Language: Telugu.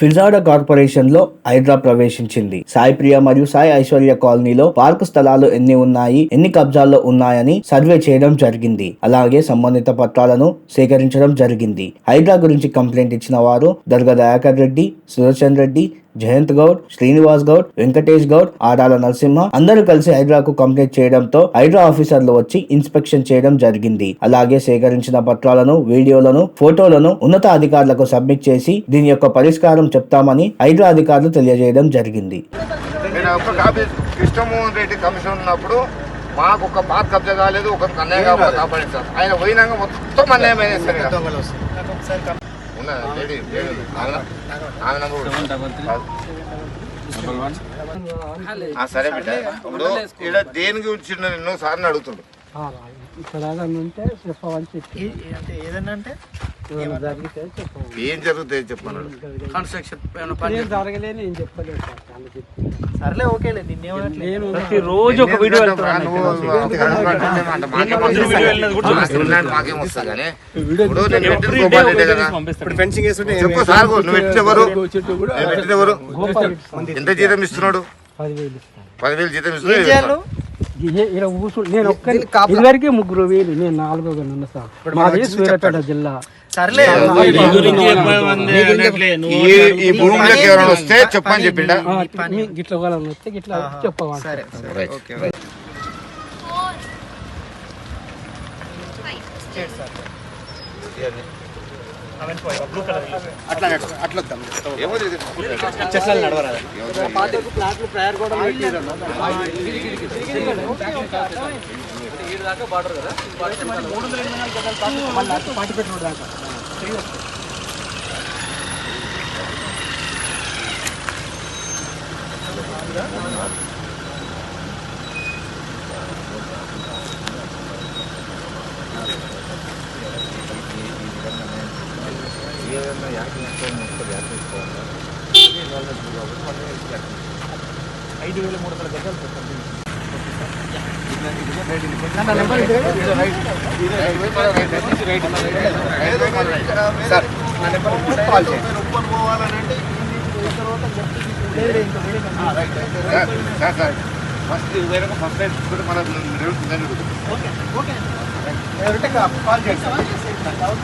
ఫిజాడా కార్పొరేషన్లో హైడ్రా ప్రవేశించింది. సాయి ప్రియ మరియు సాయి ఐశ్వర్య కాలనీలో పార్కు స్థలాలు ఎన్ని ఉన్నాయి ఎన్ని కబ్జాల్లో ఉన్నాయని సర్వే చేయడం జరిగింది. అలాగే సంబంధిత పత్రాలను సేకరించడం జరిగింది. హైడ్రా గురించి కంప్లైంట్ ఇచ్చిన వారు దర్గా దయాకర్ రెడ్డి సుదర్శన్ రెడ్డి జయంత్ గౌడ్ శ్రీనివాస్ గౌడ్ వెంకటేష్ గౌడ్ ఆడాల నరసింహ అందరూ కలిసి హైడ్రాకు కంప్లైంట్ చేయడంతో హైడ్రా ఆఫీసర్లు వచ్చి ఇన్స్పెక్షన్ చేయడం జరిగింది. అలాగే సేకరించిన పత్రాలను వీడియోలను ఫోటోలను ఉన్నత అధికారులకు సబ్మిట్ చేసి దీని యొక్క పరిష్కారం చెప్తామని హైడ్రా అధికారులు తెలియజేయడం జరిగింది. నేను ఒక కాపీ కృష్ణమోహన్ రెడ్డి కమిషన్ ఉన్నప్పుడు మాకు ఒక పాత కబ్జా కాలేదు ఒక అన్యాయం ఆయన పోయినాక మొత్తం అన్యాయం అయింది ఉన్నదా? లేడీ, లేడీ ఉంది. ఆమె- నంబర్ సరే బిడ్డ. ఇప్పుడు ఇక్కడ దేని గురించి నిన్ను సార్ని అడుగుతుండు. ఇక్కడ ఏదన్నా అంటే ఏం జరుగుతుంది చెప్పన్నాడు కన్స్ట్రక్షన్ ఏం చెప్పలేదు సర్లే ఓకేలే నేను రోజు ఒక వీడియో మాకేం కానీ. ఇప్పుడు ఫెన్సింగ్ చెప్పు సార్ నువ్వు ఎంత జీతం ఇస్తున్నాడు? పదివేలు జీతం ఇస్తున్నాడు? నేను ఒక్క దీనికి కాపలా. ఇదివరకే ముగ్గురు వేలు నేను నాలుగో ఉన్నా సార్. మాది సూర్యాపేట జిల్లా. సర్లే ఈ ఈ భూమిలోకి ఎవరైనా వస్తే చెప్పని చెప్పిండా? గిట్ల వాళ్ళని వస్తే గిట్ల చెప్పవాలి సరే రైట్ ఓకే రైట్. అట్లా అట్లా వద్దాం. ఏమో ఇది. చెట్లలో నడవరా సార్ నా నెంబర్ కాల్ చేయండి సార్, సార్, సార్. ఫస్ట్ వేరొక ఫస్ట్ టైం కూడా మన ఓకే ఓకే కాల్